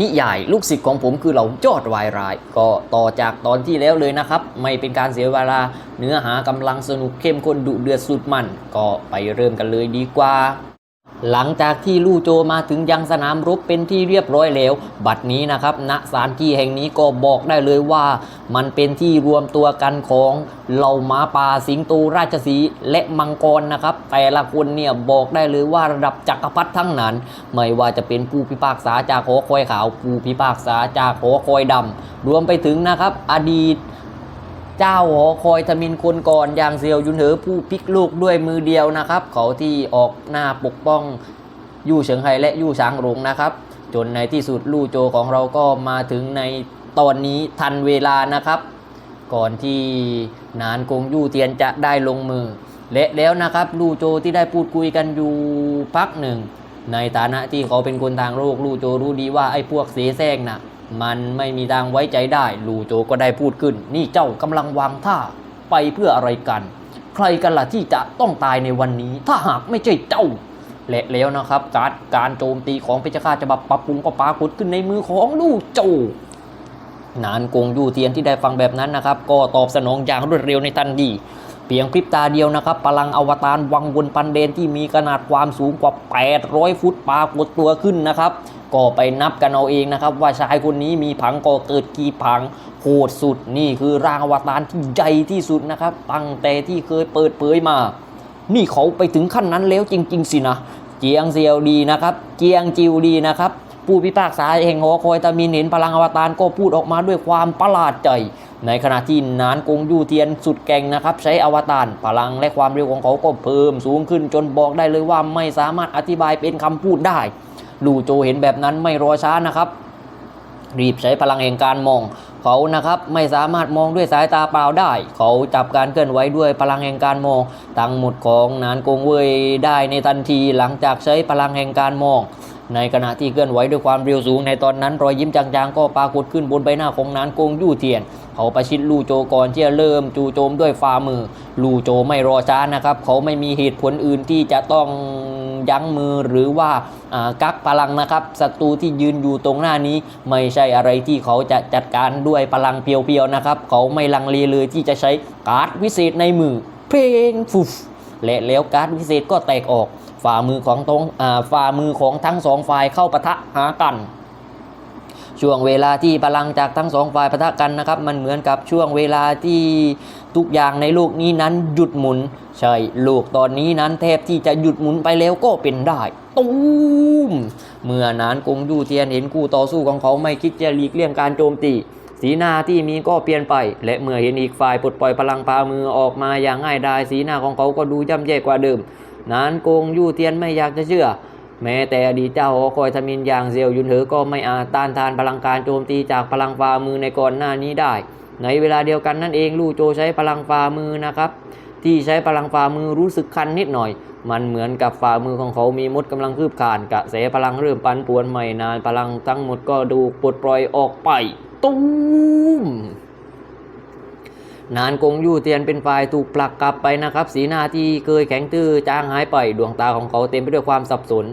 นิยายลูกศิษย์ของผมคือเหล่ายอดวายร้าย ก็ต่อจากตอนที่แล้วเลยนะครับ ไม่เป็นการเสียเวลาเนื้อหากำลังสนุกเข้มข้นดุเดือดสุดมัน ก็ไปเริ่มกันเลยดีกว่า หลังจากที่ลู่โจมาถึงยังสนามรบเป็นที่เรียบร้อยแล้ว บัดนี้นะครับณสถานที่แห่งนี้ก็บอกได้เลยว่า มันเป็นที่รวมตัวกันของเหล่าหมาป่าสิงโตราชสีและมังกรนะครับ แต่ละคนเนี่ยบอกได้เลยว่าระดับจักรพรรดิทั้งนั้น ไม่ว่าจะเป็นผู้พิพากษาจากหอคอยขาวผู้พิพากษาจากหอคอยดำรวมไปถึงนะครับ อดีต เจ้าหอคอยทมินคนก่อนอย่างเซียวยุนเหอผู้พลิกลูกด้วยมือเดียวนะครับ เขาที่ออกหน้าปกป้องยู่เฉิงไฮและยู่ช้างหลงนะครับ จนในที่สุดลู่โจของเราก็มาถึงในตอนนี้ทันเวลานะครับ ก่อนที่นานกงยู่เทียนจะได้ลงมือ และแล้วนะครับลู่โจที่ได้พูดคุยกันอยู่พักหนึ่ง ในฐานะที่เขาเป็นคนทางโลกลู่โจรู้ดีว่าไอ้พวกเสแสร้งน่ะ มันไม่มีทางไว้ใจได้ ลู่โจก็ได้พูดขึ้น นี่เจ้ากำลังวางท่าไปเพื่ออะไรกัน ใครกันล่ะที่จะต้องตายในวันนี้ ถ้าหากไม่ใช่เจ้าและแล้วนะครับ การการโจมตีของเพชฌฆาตฉบับปรับปรุงก็ปรากฏขึ้นในมือของลู่โจนานกงยู่เทียนที่ได้ฟังแบบนั้นนะครับ ก็ตอบสนองอย่างรวดเร็วในทันที พียงพริบตาเดียวนะครับพลังอวตารวังวนปันเดนที่มีขนาดความสูงกว่า 800 ฟุตปรากฏตัวขึ้นนะครับ ก็ไปนับกันเอาเองนะครับ ว่าชายคนนี้มีผังก่อเกิดกี่ผังโหดสุดนี่คือร่างอวตารที่ใหญ่ที่สุดนะครับ ตั้งแต่ที่เคยเปิดเผยมา นี่เขาไปถึงขั้นนั้นแล้วจริง ๆ สินะ เจียงเซียวดีนะครับ เจียงจิวดีนะครับผู้พิพากษาแห่งหอคอยตามินเห็นพลังอวตารก็พูดออกมาด้วยความประหลาดใจ ในขณะที่นานกงยูเทียนสุดแก่งนะครับ ใช้อวตารพลังและความเร็วของเขาก็เพิ่มสูงขึ้นจนบอกได้เลยว่าไม่สามารถอธิบายเป็นคำพูดได้ ลู่โจเห็นแบบนั้นไม่รอช้านะครับ รีบใช้พลังแห่งการมอง เขานะครับไม่สามารถมองด้วยสายตาเปล่าได้ เขาจับการเคลื่อนไหวด้วยพลังแห่งการมองทั้งหมดของนานกงเวยได้ในทันทีหลังจากใช้พลังแห่งการมอง ในขณะที่เคลื่อนไหวด้วยความเร็วสูงในตอนนั้น รอยยิ้มจางๆ ก็ปรากฏขึ้นบนใบหน้าของนานกงยู่เทียน เขาประชิดลู่โจก่อนที่จะเริ่มจู่โจมด้วยฝ่ามือ ลู่โจไม่รอช้านะครับ เขาไม่มีเหตุผลอื่นที่จะต้องยั้งมือหรือว่ากักพลังนะครับศัตรูที่ยืนอยู่ตรงหน้านี้ ไม่ใช่อะไรที่เขาจะจัดการด้วยพลังเพียวๆนะครับ เขาไม่ลังเลเลยที่จะใช้การ์ดวิเศษในมือ เพลงฟุฟและแล้วการ์ดวิเศษก็แตกออก ฝ่ามือของตรงฝ่ามือของทั้งสองฝ่ายเข้าปะทะหากัน ช่วงเวลาที่พลังจากทั้งสองฝ่ายปะทะกันนะครับ มันเหมือนกับช่วงเวลาที่ทุกอย่างในโลกนี้นั้นหยุดหมุน ใช่โลกตอนนี้นั้นแทบที่จะหยุดหมุนไปแล้วก็เป็นได้ตูมเมื่อนานกงยูเทียนเห็นคู่ต่อสู้ของเขาไม่คิดจะหลีกเลี่ยงการโจมตีสีหน้าที่มีก็เปลี่ยนไป และเมื่อเห็นอีกฝ่ายปลดปล่อยพลังพามือออกมาอย่างง่ายดายสีหน้าของเขาก็ดูย่ำแย่กว่าเดิม นานกงยู่เทียนไม่อยากจะเชื่อ แม้แต่อดีตเจ้าหอคอยทมินอย่างเซียวยุนเหอก็ไม่อาจต้านทานพลังการโจมตีจากพลังฝ่ามือในก่อนหน้านี้ได้ ในเวลาเดียวกันนั่นเองลู่โจใช้พลังฝ่ามือนะครับ ที่ใช้พลังฝ่ามือรู้สึกคันนิดหน่อย มันเหมือนกับฝ่ามือของเขามีมดกำลังคืบคลานกระแสพลังเริ่มปันป่วนใหม่นานพลังทั้งหมดก็ดูปลดปล่อยออกไปตุ้ม นานกงยู่เตียนเป็นฝ่ายถูกผลักกลับไปนะครับ สีหน้าที่เคยแข็งตื้อจางหายไปดวงตาของเขาเต็มไปด้วยความสับสน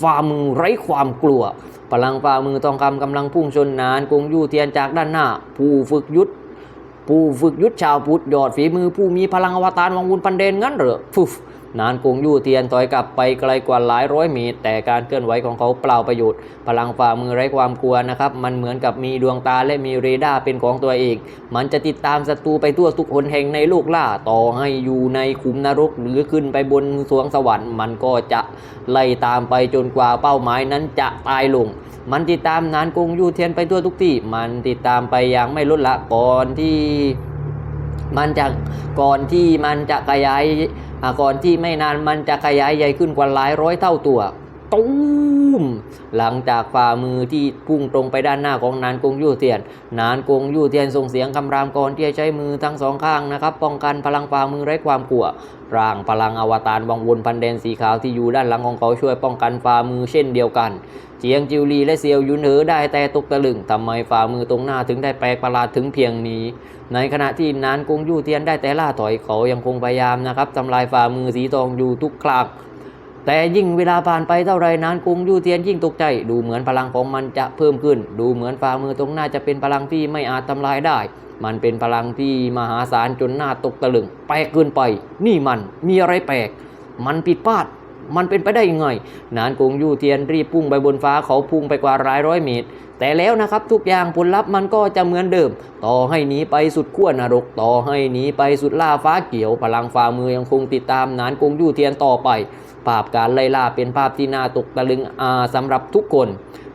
ฝ่ามือไร้ความกลัว พลังฝ่ามือทองคำกำลังพุ่งชนนานกงยู่เตียนจากด้านหน้า ผู้ฝึกยุทธผู้ฝึกยุทธชาวพุทธยอดฝีมือผู้มีพลังอวตารวังวุนปันเดนงั้นเหรอฟุฟ นานกงยู่เทียนถอยกลับไปไกลกว่าหลายร้อยเมตร แต่การเคลื่อนไหวของเขาเปล่าประโยชน์ พลังฝ่ามือไร้ความกลัวนะครับ มันเหมือนกับมีดวงตาและมีเรดาร์เป็นของตัวเอง มันจะติดตามศัตรูไปทั่วทุกหนแห่งในโลกล่า ต่อให้อยู่ในขุมนรกหรือขึ้นไปบนสวงสวรรค์ มันก็จะไล่ตามไปจนกว่าเป้าหมายนั้นจะตายลง มันติดตามนานกงยู่เทียนไปทั่วทุกที่ มันติดตามไปอย่างไม่ลดละก่อนที่ มันจะก่อนที่มันจะขยาย ก่อนที่ไม่นานมันจะขยายใหญ่ขึ้นกว่าหลายร้อยเท่าตัว ตูมหลังจากฝ่ามือที่พุ่งตรงไปด้านหน้าของนานกงยู่เทียน นานกงยู่เทียนส่งเสียงคำรามก่อนที่จะใช้มือทั้งสองข้างนะครับ ป้องกันพลังฝ่ามือไร้ความกลัวร่างพลังอวตารวังวนพันแดนสีขาวที่อยู่ด้านหลังของเขาช่วยป้องกันฝ่ามือเช่นเดียวกัน เจียงจิวลีและเซียวยุนเหอได้แต่ตกตะลึงทำไมฝ่ามือตรงหน้าถึงได้แปลกประหลาดถึงเพียงนี้ ในขณะที่นานกงยู่เทียนได้แต่ล่าถอยเขายังคงพยายามนะครับทำลายฝ่ามือสีทองอยู่ทุกครั้ง แต่ยิ่งเวลาผ่านไปเท่าไรนานกรุงยู่เทียนยิ่งตกใจ ดูเหมือนพลังของมันจะเพิ่มขึ้น ดูเหมือนฝ่ามือตรงหน้าจะเป็นพลังที่ไม่อาจทำลายได้ มันเป็นพลังที่มหาศาลจนหน้าตกตะลึงแปลกเกินไป นี่มันมีอะไรแปลก มันผิดพลาด มันเป็นไปได้ยังไง นานกงยู่เทียนรีบพุ่งไปบนฟ้าเขาพุ่งไปกว่าร้ายร้อยเมตร แต่แล้วนะครับทุกอย่างผลลัพธ์มันก็จะเหมือนเดิม ต่อให้หนีไปสุดขั้วนรก ต่อให้หนีไปสุดล่าฟ้าเขียว พลังฝ่ามือยังคงติดตามนานกงยู่เทียนต่อไป ภาพการไล่ล่าเป็นภาพที่น่าตกตะลึงอาสำหรับทุกคน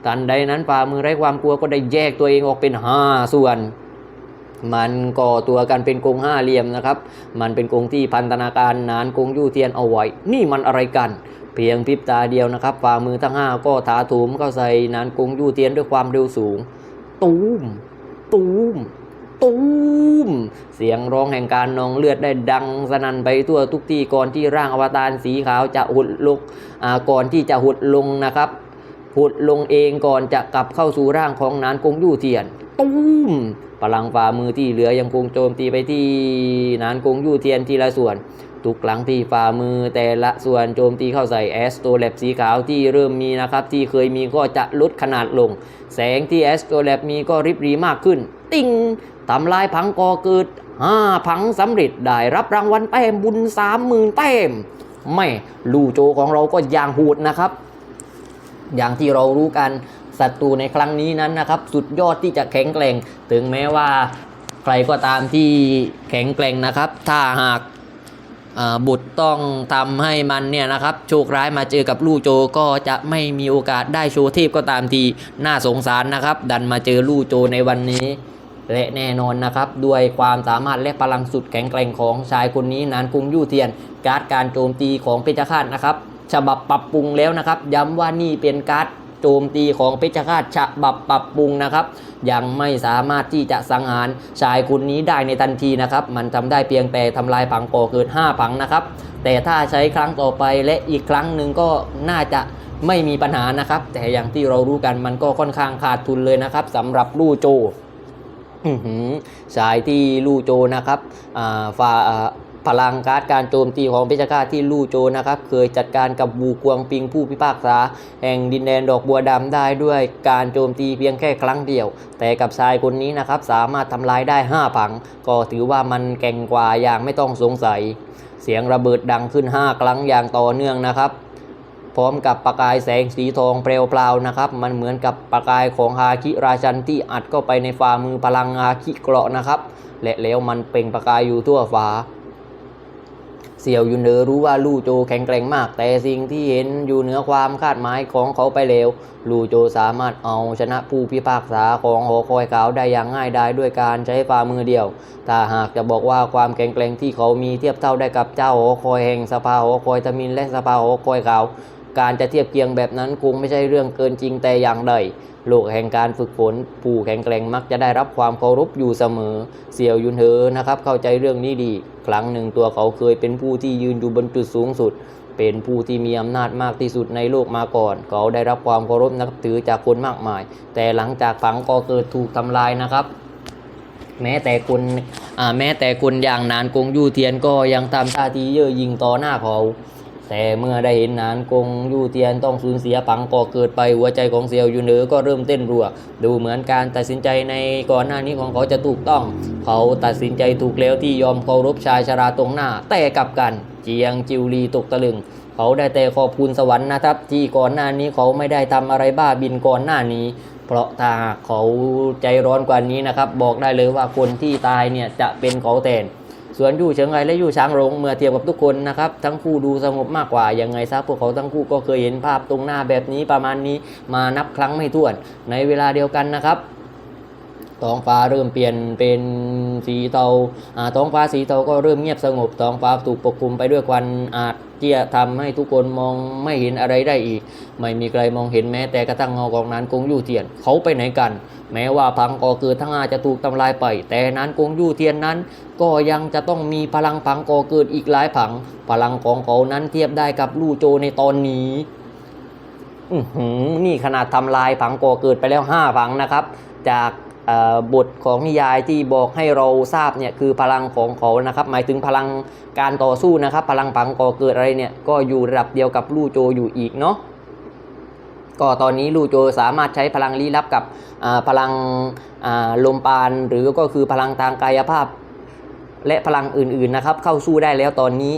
ทันใดนั้นฝ่ามือไร้ความกลัวก็ได้แยกตัวเองออกเป็นห้าส่วน มันก่อตัวกันเป็นกงห้าเหลี่ยมนะครับ มันเป็นกงที่พันธนาการนานกงยู่เทียนเอาไว้ นี่มันอะไรกัน เพียงพริบตาเดียวนะครับฝ่ามือทั้งห้าก็ถาโถมเข้าใส่นานกงยู่เทียนด้วยความเร็วสูง ตูม ตูมตูม เสียงร้องแห่งการนองเลือดได้ดังสนั่นไปทั่วทุกที่ก่อนที่ร่างอวตารสีขาวจะหุดลุกอ่าก่อนที่จะหุดลงนะครับหุดลงเองก่อนจะกลับเข้าสู่ร่างของนานกงยู่เทียน ตูมพลังฝ่ามือที่เหลือยังคงโจมตีไปที่นานกงยู่เทียนทีละส่วนทุกครั้งที่ฝ่ามือแต่ละส่วนโจมตีเข้าใส่แอสโตแลบสีขาวที่เริ่มมีนะครับที่เคยมีก็จะลดขนาดลง แสงที่แอสโตแลบมีก็ริบรีมากขึ้น ติ้งทำลายพังกอเกิดห้าพังสำเร็จได้รับรางวัลแต้มบุญสามหมื่นแต้มไม่ลูโจของเราก็ยางโหดนะครับ อย่างที่เรารู้กัน ศัตรูในครั้งนี้นั้นนะครับ สุดยอดที่จะแข็งแกร่ง ถึงแม้ว่าใครก็ตามที่แข็งแกร่งนะครับ ถ้าหากบุตรต้องทำให้มันเนี่ยนะครับโชคร้ายมาเจอกับลู่โจก็จะไม่มีโอกาสได้โชว์เทพก็ตามทีน่าสงสารนะครับ ดันมาเจอลู่โจในวันนี้และแน่นอนนะครับ ด้วยความสามารถและพลังสุดแข็งแกร่งของชายคนนี้นานกุงยู่เทียน การ์ดการโจมตีของเพชรฆาตนะครับ ฉบับปรับปรุงแล้วนะครับ ย้ำว่านี่เป็นการ์ด โจมตีของเพชรฆาตฉบับปรับปรุงนะครับยังไม่สามารถที่จะสังหารชายคนนี้ได้ในทันทีนะครับมันทำได้เพียงแต่ทำลายผังก่อเกิด5ผังนะครับแต่ถ้าใช้ครั้งต่อไปและอีกครั้งหนึ่งก็น่าจะไม่มีปัญหานะครับ แต่อย่างที่เรารู้กันมันก็ค่อนข้างขาดทุนเลยนะครับสำหรับลู่โจสายที่ลู่โจนะครับฝ่า พลังการ์ดการโจมตีของเพชรฆาตที่ลู่โจนะครับ เคยจัดการกับบูกวงปิงผู้พิพากษา แห่งดินแดนดอกบัวดำได้ด้วยการโจมตีเพียงแค่ครั้งเดียว แต่กับชายคนนี้นะครับสามารถทำลายได้ 5 ผัง ก็ถือว่ามันแก่งกว่าอย่างไม่ต้องสงสัย เสียงระเบิดดังขึ้น 5 ครั้งอย่างต่อเนื่องนะครับพร้อมกับประกายแสงสีทองเปลวเปล่านะครับ มันเหมือนกับประกายของฮาคิราชันที่อัดเข้าไปในฝ่ามือพลังฮาคิเกราะนะครับ และแล้วมันเปล่งประกายอยู่ทั่วฟ้า เสี่ยวยุนเดอรู้ว่าลู่โจแข็งแกร่งมาก แต่สิ่งที่เห็นอยู่เหนือความคาดหมายของเขาไปแล้วลู่โจสามารถเอาชนะผู้พิพากษาของหอคอยขาวได้อย่างง่ายดายด้วยการใช้ฝ่ามือเดียว ถ้าหากจะบอกว่าความแข็งแกร่งที่เขามีเทียบเท่าได้กับเจ้าหอคอยแห่งสภาหอคอยทมินและสภาหอคอยขาวการจะเทียบเคียงแบบนั้นคงไม่ใช่เรื่องเกินจริงแต่อย่างใด โลกแห่งการฝึกฝนผู้แข็งแกร่งมักจะได้รับความเคารพอยู่เสมอ เสี่ยวยุนเฮอนะครับ เข้าใจเรื่องนี้ดี ครั้งหนึ่งตัวเขาเคยเป็นผู้ที่ยืนอยู่บนจุดสูงสุด เป็นผู้ที่มีอำนาจมากที่สุดในโลกมาก่อน เขาได้รับความเคารพนับถือจากคนมากมาย แต่หลังจากฝังก็เกิดถูกทำลายนะครับแม้แต่คนแม้แต่คนอย่างนานกงยู่เทียนก็ยังทำท่าทีเย่อหยิ่งต่อหน้าเขา แต่เมื่อได้เห็นนานกงยู่เทียนต้องสูญเสียปังก่อเกิดไปหัวใจของเซียวยูเหนือก็เริ่มเต้นรัว ดูเหมือนการตัดสินใจในก่อนหน้านี้ของเขาจะถูกต้อง เขาตัดสินใจถูกแล้วที่ยอมเคารพชายชราตรงหน้า แต่กลับกัน เจียงจิวลีตกตะลึง เขาได้แต่ขอบคุณสวรรค์นะครับ ที่ก่อนหน้านี้เขาไม่ได้ทำอะไรบ้าบินก่อนหน้านี้เพราะถ้าเขาใจร้อนกว่านี้นะครับ บอกได้เลยว่าคนที่ตายเนี่ยจะเป็นเขาแทน ส่วนยู่เฉิงไอและยู่ช้างรงเมื่อเทียบกับทุกคนนะครับ ทั้งคู่ดูสงบมากกว่ายังไงซะพวกเขาทั้งคู่ก็เคยเห็นภาพตรงหน้าแบบนี้ประมาณนี้มานับครั้งไม่ถ้วน ในเวลาเดียวกันนะครับ ท้องฟ้าเริ่มเปลี่ยนเป็นสีเทาอ่าท้องฟ้าสีเทาก็เริ่มเงียบสงบท้องฟ้าถูกปกคลุมไปด้วยควันอาจที่จะทำให้ทุกคนมองไม่เห็นอะไรได้อีก ไม่มีใครมองเห็นแม้แต่กระทั่งเงาของนานกงยู่เทียนเขาไปไหนกัน แม้ว่าพังก่อเกิดทั้งอาจะถูกทำลายไป แต่นานกงยู่เทียนนั้น ก็ยังจะต้องมีพลังพังก่อเกิดอีกหลายผัง พลังของเขานั้นเทียบได้กับลู่โจในตอนนี้นี่ขนาดทำลายผังก่อเกิดไปแล้ว 5 ผังนะครับ จาก บทของนิยายที่บอกให้เราทราบเนี่ยคือพลังของเขานะครับ หมายถึงพลังการต่อสู้นะครับ พลังผังก่อเกิดอะไรเนี่ยก็อยู่ระดับเดียวกับลู่โจอยู่อีกเนาะก็ตอนนี้ลู่โจสามารถใช้พลังลี้ลับกับพลังลมปาน หรือก็คือพลังทางกายภาพ และพลังอื่นๆนะครับ เข้าสู้ได้แล้วตอนนี้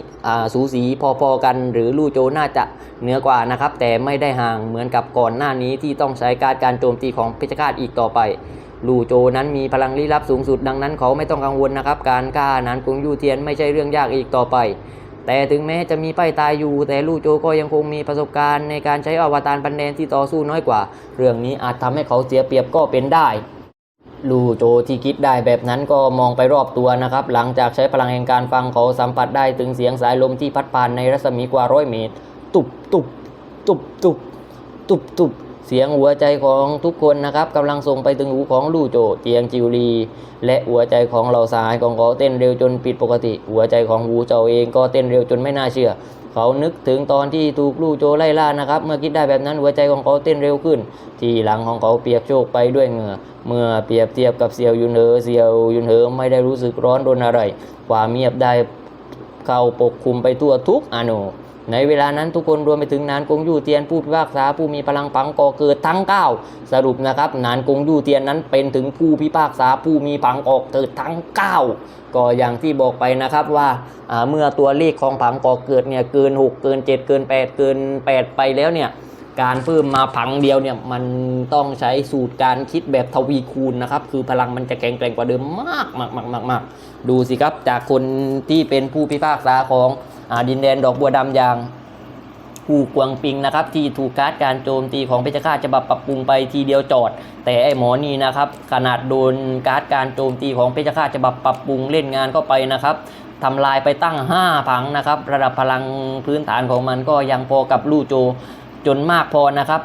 สูสีพอๆกัน หรือลู่โจน่าจะเหนือกว่านะครับ แต่ไม่ได้ห่างเหมือนกับก่อนหน้านี้ที่ต้องใช้การการโจมตีของเพชฌฆาตอีกต่อไป ลู่โจนั้นมีพลังลี้ลับสูงสุดดังนั้นเขาไม่ต้องกังวลนะครับ การฆ่านานกงยูเทียนไม่ใช่เรื่องยากอีกต่อไป แต่ถึงแม้จะมีป้ายตายอยู่ แต่ลู่โจก็ยังคงมีประสบการณ์ในการใช้อวตารปันแดนที่ต่อสู้น้อยกว่า เรื่องนี้อาจทำให้เขาเสียเปรียบก็เป็นได้ลู่โจที่คิดได้แบบนั้นก็มองไปรอบตัวนะครับ หลังจากใช้พลังแห่งการฟังเขาสัมผัสได้ถึงเสียงสายลมที่พัดผ่านในรัศมีกว่าร้อยเมตร ตุบตุบตุบตุบตุบตุบ เสียงหัวใจของทุกคนนะครับกำลังส่งไปถึงหูของลู่โจเจียงจิวลีและหัวใจของเหล่าสายของเขาเต้นเร็วจนผิดปกติ หัวใจของหูเจ้าเองก็เต้นเร็วจนไม่น่าเชื่อ เขานึกถึงตอนที่ถูกลู่โจไล่ล่านะครับ เมื่อคิดได้แบบนั้นหัวใจของเขาเต้นเร็วขึ้น ที่หลังของเขาเปียกโชกไปด้วยเหงื่อ เมื่อเปรียบเทียบกับเซียวยุนเหอเซียวยุนเหอไม่ได้รู้สึกร้อนรนอะไรความเงียบได้เข้าปกคลุมไปทั่วทุกอนุ ในเวลานั้นทุกคนรวมไปถึงนานกงยู่เตียนผู้พิพากษาผู้มีพลังปังก่อเกิดทั้ง 9 สรุปนะครับนานกงยู่เตียนนั้นเป็นถึงผู้พิพากษาผู้มีผังก่อเกิดทั้ง 9 ก็อย่างที่บอกไปนะครับว่าเมื่อตัวเลขของผังก่อเกิดเนี่ยเกิน 6 เกิน 7 เกิน 8 เกิน 8 ไปแล้วเนี่ยการเพิ่มมาผังเดียวเนี่ยมันต้องใช้สูตรการคิดแบบทวีคูณนะครับ คือพลังมันจะแข็งแกร่งกว่าเดิมมากมากมากมากมากดูสิครับจากคนที่เป็นผู้พิพากษาของ ดินแดนดอกบัวดำอย่างผู้กวางปิงนะครับที่ถูกการ์ดการโจมตีของเพชฌฆาตฉบับปรับปรุงไปทีเดียวจอด แต่ไอ้หมอนี่นะครับขนาดโดนการ์ดการโจมตีของเพชฌฆาตฉบับปรับปรุงเล่นงานเข้าไปนะครับทำลายไปตั้ง 5 ผังนะครับ ระดับพลังพื้นฐานของมันก็ยังพอกับลู่โจจนมากพอนะครับ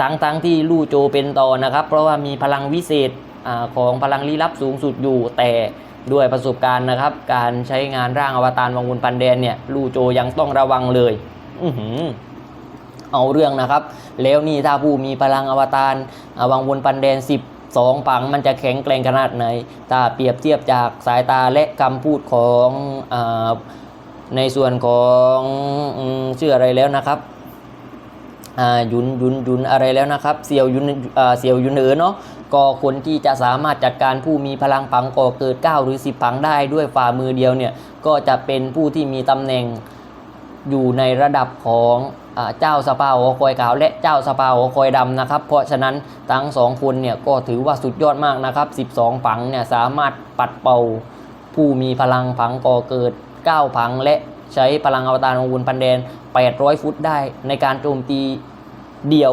ทั้งทั้งที่ลู่โจเป็นต่อนะครับ เพราะว่ามีพลังวิเศษอของพลังลี้ลับสูงสุดอยู่แต่ ด้วยประสบการณ์นะครับ การใช้งานร่างอวตารวังวนปันแดนเนี่ยลู่โจยังต้องระวังเลย อือหือเอาเรื่องนะครับ แล้วนี่ถ้าผู้มีพลังอวตารวังวนปันแดน12ปังมันจะแข็งแกร่งขนาดไหน ถ้าเปรียบเทียบจากสายตาและคำพูดของอในส่วนของชื่ออะไรแล้วนะครับยุนยุนยุนอะไรแล้วนะครับเซียวยุนเซียวยุนเอ๋อเนาะ ก็คนที่จะสามารถจัดการผู้มีพลังปังก่อเกิด 9 หรือ 10ปังได้ด้วยฝ่ามือเดียวเนี่ยก็จะเป็นผู้ที่มีตำแหน่งอยู่ในระดับของอเจ้าสภาหอคอยขาวและเจ้าสภาหอคอยดำนะครับ เพราะฉะนั้นทั้งสองคนเนี่ยก็ถือว่าสุดยอดมากนะครับ 12ปังเนี่ยสามารถปัดเป่าผู้มีพลังผังก่อเกิด 9 ผังและใช้พลังอวตารของวุนพันแดน 800 ฟุตได้ในการโจมตีเดียว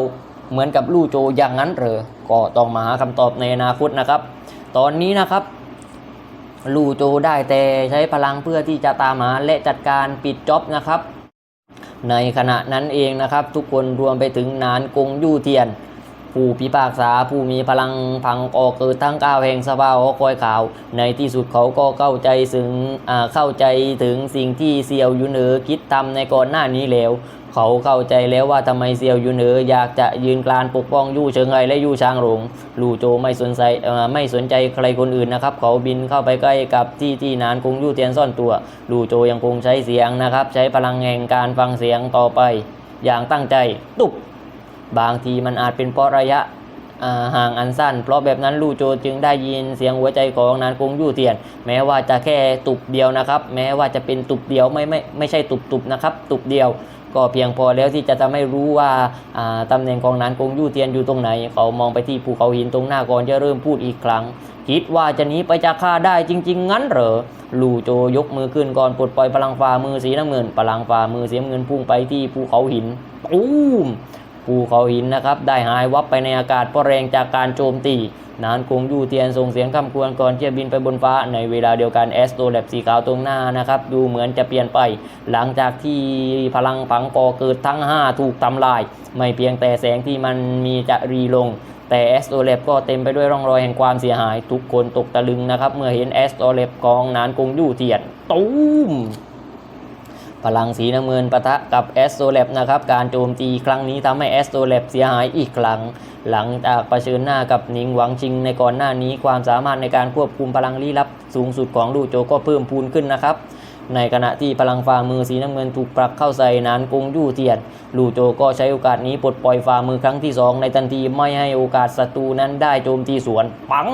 เหมือนกับลู่โจอย่างนั้นหรือก็ต้องมาหาคำตอบในอนาคตนะครับ ตอนนี้นะครับลู่โจได้แต่ใช้พลังเพื่อที่จะตามหาและจัดการปิดจ็อบนะครับ ในขณะนั้นเองนะครับ ทุกคนรวมไปถึงนานกงยู่เทียน ผู้พิพากษาผู้มีพลังพังออกเกิดทั้งก้าวแห่งสภาหอคอยข่าว ในที่สุดเขาก็เข้าใจถึงอ่าเข้าใจถึงสิ่งที่เซียวยุนเออคิดทำในก่อนหน้านี้แล้ว เขาเข้าใจแล้วว่าทำไมเซียวยุนเอออยากจะยืนกลานปกป้องยู่เชิงไอและยู่ช้างหลงลู่โจไม่สนใจไม่สนใจใครคนอื่นนะครับ เขาบินเข้าไปใกล้กับที่ที่นานคงยู่เทียนซ่อนตัวลู่โจยังคงใช้เสียงนะครับ ใช้พลังแห่งการฟังเสียงต่อไป อย่างตั้งใจตุบบางทีมันอาจเป็นเพราะระยะห่างอันสั้น เพราะแบบนั้นลู่โจจึงได้ยินเสียงหัวใจของนานกงยู่เทียน แม้ว่าจะแค่ตุบเดียวนะครับ แม้ว่าจะเป็นตุบเดียวไม่ไม่ไม่ใช่ตุบตุบนะครับ ตุบเดียว ก็เพียงพอแล้วที่จะทำให้รู้ว่าอ่าตำแหน่งของนานกงยู่เทียนอยู่ตรงไหน เขามองไปที่ภูเขาหินตรงหน้าก่อนจะเริ่มพูดอีกครั้ง คิดว่าจะหนีไปจากข้าได้จริง ๆ งั้นเหรอลู่โจยกมือขึ้นก่อนปลดปล่อยพลังฝ่ามือสีน้ำเงินพลังฝ่ามือสีน้ำเงินพุ่งไปที่ภูเขาหินปุ้มภูเขาหินนะครับได้หายวับไปในอากาศเพราะแรงจากการโจมตี นานคงยู่เทียนส่งเสียงคำควรก่อนที่จะบินไปบนฟ้าในเวลาเดียวกันแอสโตแลบสีขาวตรงหน้านะครับ ดูเหมือนจะเปลี่ยนไป หลังจากที่พลังผังกอเกิดทั้ง 5 ถูกทำลาย ไม่เพียงแต่แสงที่มันมีจะรีลง แต่แอสโตแลบก็เต็มไปด้วยร่องรอยแห่งความเสียหาย ทุกคนตกตะลึงนะครับ เมื่อเห็นแอสโตแลบของนานคงยู่เทียน ตูม พลังสีน้ำเงินปะทะกับแอสโซแลบนะครับ การโจมตีครั้งนี้ทำให้แอสโซแลบเสียหายอีกครั้ง หลังจากเผชิญหน้ากับหนิงหวังชิงในก่อนหน้านี้ความสามารถในการควบคุมพลังลี้ลับสูงสุดของลู่โจก็เพิ่มพูนขึ้นนะครับ ในขณะที่พลังฝ่ามือสีน้ำเงินถูกปรักเข้าใส่นานกงยู่เทียนลู่โจก็ใช้โอกาสนี้ปลดปล่อยฝ่ามือครั้งที่ 2 ในทันทีไม่ให้โอกาสศัตรูนั้นได้โจมตีสวนปัง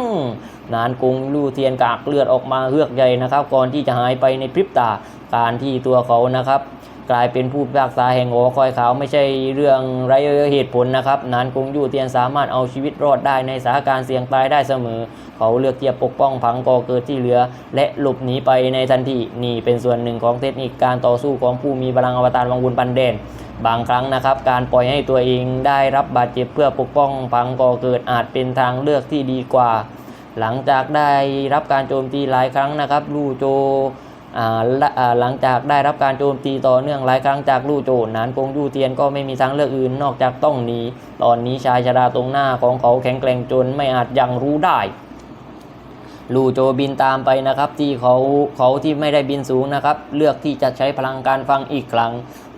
นานกงลู่เทียนกากเลือดออกมาเฮือกใหญ่นะครับ ก่อนที่จะหายไปในพริบตาการที่ตัวเขานะครับ กลายเป็นผู้พิพากษาแห่งหอคอยขาวไม่ใช่เรื่องไร้เหตุผลนะครับนานกงยู่เทียนสามารถเอาชีวิตรอดได้ในสถานการณ์เสี่ยงตายได้เสมอ เขาเลือกที่จะปกป้องผังกอเกิดที่เหลือ และหลบหนีไปในทันทีนี่เป็นส่วนหนึ่งของเทคนิคการต่อสู้ของผู้มีพลังอวตารวังวนปันเดนบางครั้งนะครับ การปล่อยให้ตัวเองได้รับบาดเจ็บเพื่อปกป้องผังกอเกิดอาจเป็นทางเลือกที่ดีกว่า หลังจากได้รับการโจมตีหลายครั้งนะครับ ลู่โจ หลังจากได้รับการโจมตีต่อเนื่องหลายครั้งจากลู่โจนานกงยู่เทียนก็ไม่มีทางเลือกอื่นนอกจากต้องหนี ตอนนี้ชายชราตรงหน้าของเขาแข็งแกร่งจนไม่อาจยังรู้ได้ ลู่โจบินตามไปนะครับที่เขาเขาที่ไม่ได้บินสูงนะครับ เลือกที่จะใช้พลังการฟังอีกครั้ง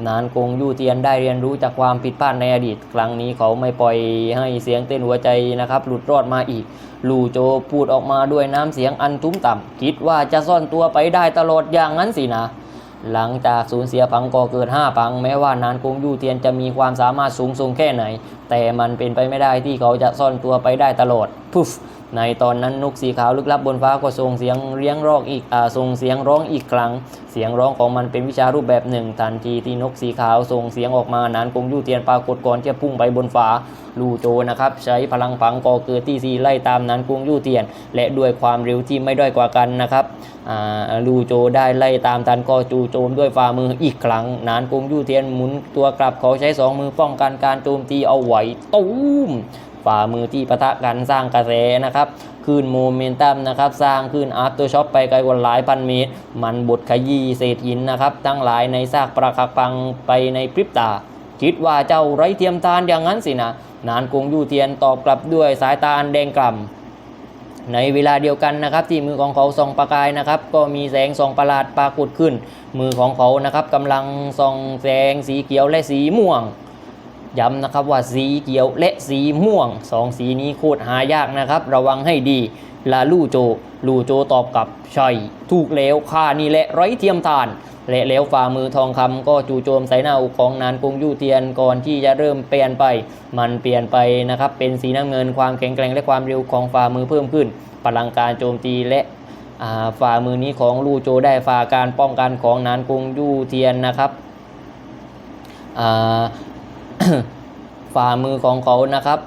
นานกงยู่เทียนได้เรียนรู้จากความผิดพลาดในอดีต ครั้งนี้เขาไม่ปล่อยให้เสียงเต้นหัวใจนะครับ หลุดรอดมาอีก ลู่โจพูดออกมาด้วยน้ำเสียงอันทุ้มต่ำคิดว่าจะซ่อนตัวไปได้ตลอดอย่างนั้นสินะหลังจากสูญเสียพังก่อเกิด 5 พัง แม้ว่านานกงยู่เทียนจะมีความสามารถสูงส่งแค่ไหน แต่มันเป็นไปไม่ได้ที่เขาจะซ่อนตัวไปได้ตลอดพุฟ ในตอนนั้นนกสีขาวลึกลับบนฟ้าก็ส่งเสียงเรียงร้องอีกอส่งเสียงร้องอีกครั้ง เสียงร้องของมันเป็นวิชารูปแบบหนึ่ง ทันทีที่นกสีขาวส่งเสียงออกมานานกงยู่เทียนปรากฏก่อนที่จะพุ่งไปบนฟ้าลูโจนะครับใช้พลังพังกอเกิดที่สีไล่ตามนานกงยู่เทียน และด้วยความเร็วที่ไม่ด้อยกว่ากันนะครับลูโจได้ไล่ตามทันก็จูโจมด้วยฝ่ามืออีกครั้งนานกงยู่เทียนหมุนตัวกลับเขาใช้สองมือป้องกันการโจมตีเอาไว้ตูม ฝ่ามือที่ปะทะกันสร้างกระแสนะครับคลื่นโมเมนตัมนะครับสร้างคลื่นอาร์ตตัวช็อปไปไกลกว่าหลายพันเมตร มันบดขยี้เศษหินนะครับทั้งหลายในซากปรักหักพังไปในพริบตา คิดว่าเจ้าไร้เทียมทานอย่างนั้นสินะนานกงยู่เทียนตอบกลับด้วยสายตาอันแดงกล่ำในเวลาเดียวกันนะครับที่มือของเขาส่องประกายนะครับ ก็มีแสงส่องประหลาดปรากฏขึ้น มือของเขานะครับกำลังส่องแสงสีเขียวและสีม่วง ย้ำนะครับว่าสีเขียวและสีม่วงสองสีนี้โคตรหายากนะครับ ระวังให้ดีลาลู่โจ ลู่โจตอบกลับใช่ถูกแล้วข้านี่แหละไร้เทียมทาน และแล้วฝ่ามือทองคำก็จู่โจมใส่หน้าอกของนานกงยู่เทียนก่อนที่จะเริ่มเปลี่ยนไป มันเปลี่ยนไปนะครับเป็นสีน้ำเงินความแข็งแกร่งและความเร็วของฝ่ามือเพิ่มขึ้น พลังการโจมตีและฝ่ามือนี้ของลู่โจได้ฝ่าการป้องกันของนานกงยู่เทียนนะครับอ่า ฝ่ามือของเขานะครับ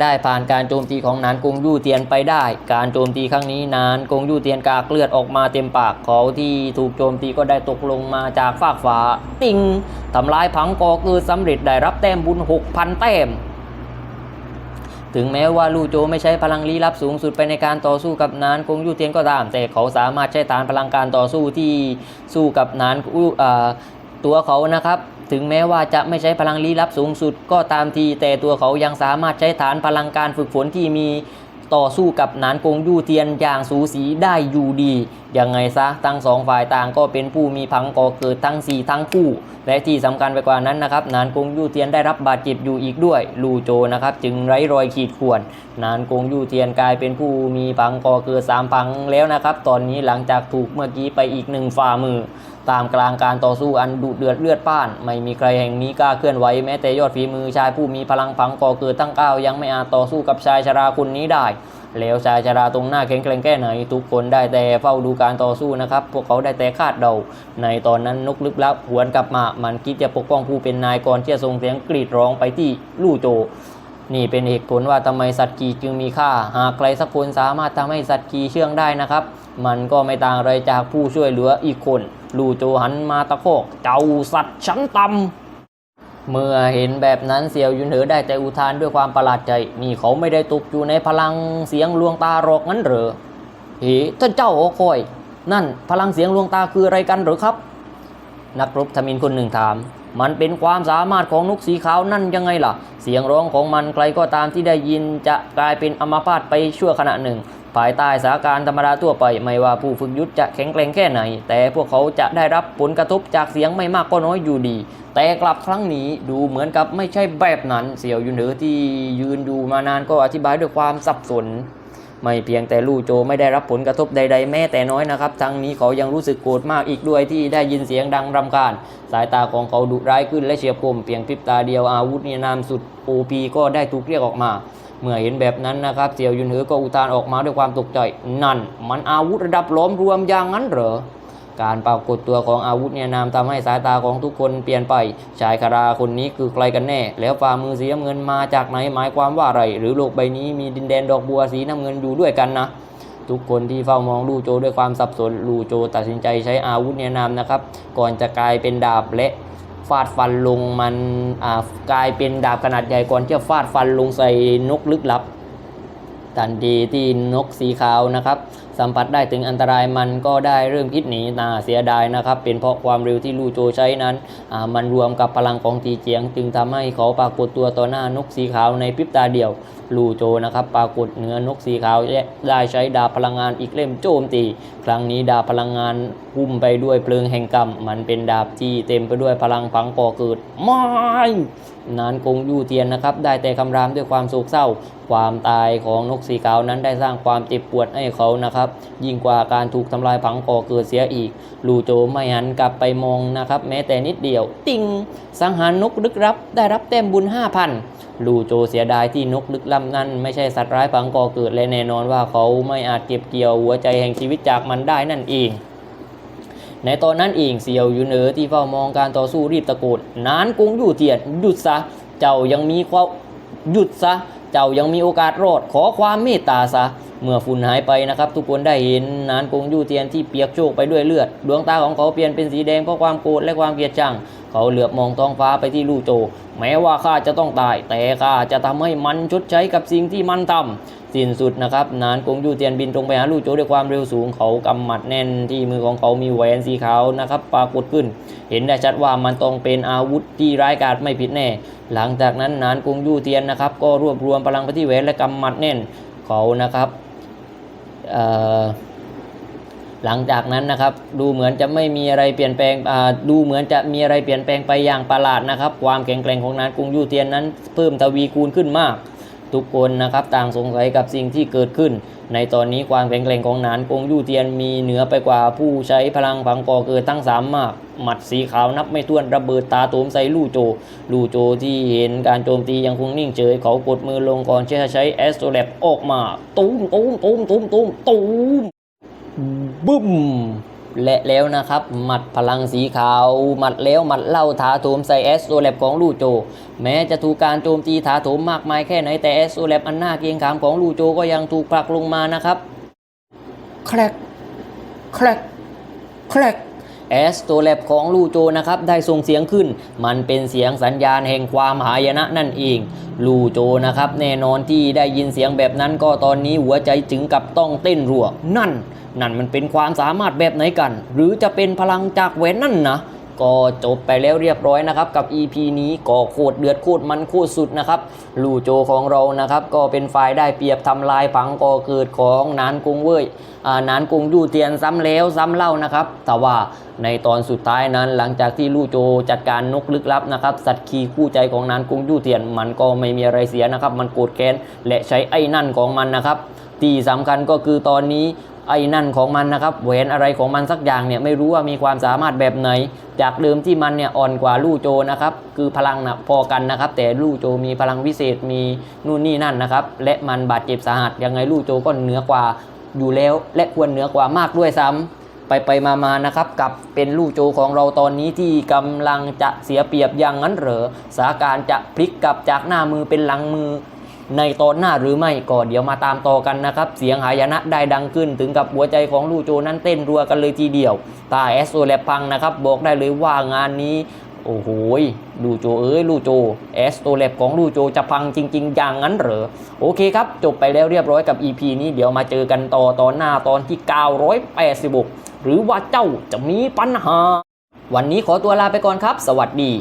ได้ผ่านการโจมตีของนานกงยู่เตียนไปได้ การโจมตีครั้งนี้นานกงยู่เตียนกากเลือดออกมาเต็มปากเขาที่ถูกโจมตีก็ได้ตกลงมาจากฟากฟ้าติงทำลายพังกอคือสำเร็จได้รับแต้มบุญ 6,000 แต้มถึงแม้ว่าลู่โจไม่ใช้พลังลี้ลับสูงสุดไปในการต่อสู้กับนานกงยู่เตียนก็ตาม แต่เขาสามารถใช้ฐานพลังการต่อสู้ที่สู้กับนานตัวเขานะครับ ถึงแม้ว่าจะไม่ใช้พลังลี้ลับสูงสุดก็ตามที แต่ตัวเขายังสามารถใช้ฐานพลังการฝึกฝนที่มีต่อสู้กับนานกงยู่เทียนอย่างสูสีได้อยู่ดียังไงซะทั้งสองฝ่ายต่างก็เป็นผู้มีพังก่อเกิดทั้งสี่ทั้งคู่ และที่สำคัญไปกว่านั้นนะครับนานกงยู่เทียนได้รับบาดเจ็บอยู่อีกด้วย ลูโจนะครับจึงไร้รอยขีดข่วนนานกงยู่เทียนกลายเป็นผู้มีพังก่อเกิดสามพังแล้วนะครับ ตอนนี้หลังจากถูกเมื่อกี้ไปอีกหนึ่งฝ่ามือ ตามกลางการต่อสู้อันดุเดือดเลือดป้าน ไม่มีใครแห่งนี้กล้าเคลื่อนไหวแม้แต่ยอดฝีมือชายผู้มีพลังพังก่อเกิดทั้งเก้ายังไม่อาจต่อสู้กับชายชราคนนี้ได้แล้วชายชราตรงหน้าแข็งแกร่งแค่ไหน ทุกคนได้แต่เฝ้าดูการต่อสู้นะครับ พวกเขาได้แต่คาดเดา ในตอนนั้นนกลึกลับหวนกลับมา มันคิดจะปกป้องผู้เป็นนายก่อนที่จะส่งเสียงกรีดร้องไปที่ลู่โจ นี่เป็นเหตุผลว่าทำไมสัตว์กีจึงมีค่า หากใครสักคนสามารถทำให้สัตว์กีเชื่องได้นะครับ มันก็ไม่ต่างอะไรจากผู้ช่วยเหลืออีกคน ลู่โจหันมาตะโคอกเจ้าสัตว์ชั้นต่ำเมื่อเห็นแบบนั้นเสี่ยวยุนเหอได้แต่อุทานด้วยความประหลาดใจ นี่เขาไม่ได้ตกอยู่ในพลังเสียงลวงตาหรอกงั้นเหรอเฮ้ท่านเจ้าโอคอย นั่นพลังเสียงลวงตาคืออะไรกันหรือครับ นักรบทมินคนหนึ่งถาม มันเป็นความสามารถของนกสีขาวนั่นยังไงล่ะ เสียงร้องของมันใครก็ตามที่ได้ยินจะกลายเป็นอัมพาตไปชั่วขณะหนึ่ง ภายใต้สถานการณ์ธรรมดาทั่วไป ไม่ว่าผู้ฝึกยุทธจะแข็งแกร่งแค่ไหน แต่พวกเขาจะได้รับผลกระทบจากเสียงไม่มากก็น้อยอยู่ดี แต่กลับครั้งนี้ดูเหมือนกับไม่ใช่แบบนั้น เสี่ยวยุนเหอที่ยืนดูมานานก็อธิบายด้วยความสับสน ไม่เพียงแต่ลู่โจไม่ได้รับผลกระทบใด ๆ แม้แต่น้อยนะครับ ทั้งนี้เขายังรู้สึกโกรธมากอีกด้วยที่ได้ยินเสียงดังรำคาญ สายตาของเขาดุร้ายขึ้นและเฉียบคมเพียงพริบตาเดียวอาวุธนินามสุดโอพีก็ได้ถูกเรียกออกมา เมื่อเห็นแบบนั้นนะครับเสี่ยวยุนเหอก็อุทานออกมาด้วยความตกใจ นั่น มันอาวุธระดับล้อมรวมอย่างนั้นเหรอ การปรากฏตัวของอาวุธเนี่ยนามทำให้สายตาของทุกคนเปลี่ยนไป ชายคาราคนนี้คือใครกันแน่ แล้วฝ่ามือสีน้ำเงินมาจากไหนหมายความว่าอะไร หรือโลกใบนี้มีดินแดนดอกบัวสีน้ำเงินอยู่ด้วยกันนะ ทุกคนที่เฝ้ามองลูโจด้วยความสับสนลูโจตัดสินใจใช้อาวุธเนี่ยนามนะครับ ก่อนจะกลายเป็นดาบและฟาดฟันลงมันอ่ากลายเป็นดาบขนาดใหญ่ก่อนที่จะฟาดฟันลงใส่นกลึกลับ ทันทีที่นกสีขาวนะครับ สัมผัสได้ถึงอันตรายมันก็ได้เริ่มคิดหนีนาเสียดายนะครับ เป็นเพราะความเร็วที่ลู่โจใช้นั้น มันรวมกับพลังของตีเจียง จึงทำให้เขาปรากฏตัวต่อหน้านกสีขาวในพริบตาเดียว ลู่โจนะครับปรากฏเหนือนกสีขาวได้ใช้ดาบพลังงานอีกเล่มโจมตี ครั้งนี้ดาบพลังงานหุ้มไปด้วยเพลิงแห่งกรรม มันเป็นดาบที่เต็มไปด้วยพลังพังก่อเกิดไม่นานกงยู่เทียนนะครับ ได้แต่คำรามด้วยความโศกเศร้า ความตายของนกสีขาวนั้นได้สร้างความเจ็บปวดให้เขานะครับ ยิ่งกว่าการถูกทำลายผังก่อเกิดเสียอีก ลูโจไม่หันกลับไปมองนะครับ แม้แต่นิดเดียว ติงสังหารนกลึกลับ ได้รับแต้มบุญ 5,000 ลูโจเสียดายที่นกลึกลับนั้น ไม่ใช่สัตว์ร้ายผังก่อเกิดและแน่นอนว่าเขาไม่อาจเก็บเกี่ยวหัวใจแห่งชีวิตจากมันได้นั่นเอง ในตอนนั้นเองเซียวยูเหนอที่เฝ้ามองการต่อสู้รีบตะโกนนานกงยู่เทียนหยุดซะ เจ้ายังมีความหยุดซะ เจ้ายังมีโอกาสรอดขอความเมตตาซะ เมื่อฝุ่นหายไปนะครับ ทุกคนได้เห็นนานกงยู่เทียนที่เปียกโชกไปด้วยเลือด ดวงตาของเขาเปลี่ยนเป็นสีแดงเพราะความโกรธและความเกลียดชังเขาเหลือบมองท้องฟ้าไปที่ลู่โจ แม้ว่าข้าจะต้องตาย แต่ข้าจะทำให้มันชดใช้กับสิ่งที่มันทำ สิ้นสุดนะครับนานกงยู่เทียนบินตรงไปหาลู่โจด้วยความเร็วสูงเขากำหมัดแน่นที่มือของเขามีแหวนสีขาวนะครับปรากฏขึ้น เห็นได้ชัดว่ามันต้องเป็นอาวุธที่ร้ายกาจไม่ผิดแน่ หลังจากนั้นนานกงยู่เทียนนะครับ ก็รวบรวมพลังไปที่แหวนและกำหมัดแน่นเขานะครับหลังจากนั้นนะครับดูเหมือนจะไม่มีอะไรเปลี่ยนแปลงดูเหมือนจะมีอะไรเปลี่ยนแปลงไปอย่างประหลาดนะครับ ความแข็งแกร่งของนานกรุงยูเทียนนั้นเพิ่มทวีคูณขึ้นมาก ทุกคนนะครับต่างสงสัยกับสิ่งที่เกิดขึ้น ในตอนนี้ความแข็งแกร่งของนานกงยูเทียนมีเหนือไปกว่าผู้ใช้พลังฝังก่อเกิดทั้งสามมาก หมัดสีขาวนับไม่ถ้วนระเบิดตาโถมใส่ลู่โจ ลู่โจที่เห็นการโจมตียังคงนิ่งเฉย เขากดมือลงก่อนที่จะใช้แอสโตรแลบออกมาตูมตูมตูมตูมตูมตูมบึ้ม และแล้วนะครับหมัดพลังสีขาวหมัดแล้วหมัดเล่าถาโถมใส่เอสโซแลบของลูโจ แม้จะถูกการโจมตีถาโถมมากมายแค่ไหนแต่เอสโซแลบอันหน้าเกรงขามของลูโจก็ยังถูกผลักลงมานะครับแครกแครกแครกแอสโตแลบของลูโจนะครับได้ส่งเสียงขึ้น มันเป็นเสียงสัญญาณแห่งความหายนะนั่นเอง ลูโจนะครับแน่นอนที่ได้ยินเสียงแบบนั้นก็ตอนนี้หัวใจถึงกับต้องเต้นรัวนั่น นั่นมันเป็นความสามารถแบบไหนกัน หรือจะเป็นพลังจากแหวนนั่นนะก็จบไปแล้วเรียบร้อยนะครับ กับ EP นี้ก็โคตรเดือดโคตรมันโคตรสุดนะครับลู่โจของเรานะครับ ก็เป็นฝ่ายได้เปรียบทำลายผังก่อเกิดของนานกงเว่ยนานกงยู่เตียนซ้ำแล้วซ้ำเล่านะครับ แต่ว่าในตอนสุดท้ายนั้น หลังจากที่ลู่โจจัดการนกลึกลับนะครับสัตว์ขีคู่ใจของนานกงยู่เตียน มันก็ไม่มีอะไรเสียนะครับ มันโกรธแค้นและใช้ไอ้นั่นของมันนะครับที่สำคัญก็คือตอนนี้ ไอ้นั่นของมันนะครับแหวนอะไรของมันสักอย่างเนี่ยไม่รู้ว่ามีความสามารถแบบไหน จากเดิมที่มันเนี่ยอ่อนกว่าลู่โจนะครับคือพลังนะพอกันนะครับ แต่ลู่โจมีพลังวิเศษมีนู่นนี่นั่นนะครับและมันบาดเจ็บสาหัสยังไงลู่โจก็เหนือกว่าอยู่แล้ว และควรเหนือกว่ามากด้วยซ้ำไปไปมามานะครับกับเป็นลู่โจของเราตอนนี้ที่กำลังจะเสียเปรียบอย่างนั้นเหรอสถานการจะพลิกกลับจากหน้ามือเป็นหลังมือ ในตอนหน้าหรือไม่ก็เดี๋ยวมาตามต่อกันนะครับ เสียงหายนะได้ดังขึ้นถึงกับหัวใจของลู่โจนั้นเต้นรัวกันเลยทีเดียวตาแอสโซแลบพังนะครับ บอกได้เลยว่างานนี้โอ้โหลู่โจเอ้ยลู่โจแอสโตแลบของลู่โจจะพังจริง ๆ อย่างนั้นเหรอ โอเคครับ จบไปแล้วเรียบร้อยกับ EP นี้เดี๋ยวมาเจอกันต่อตอนหน้าตอนที่ 986 หรือว่าเจ้าจะมีปัญหา วันนี้ขอตัวลาไปก่อนครับ สวัสดี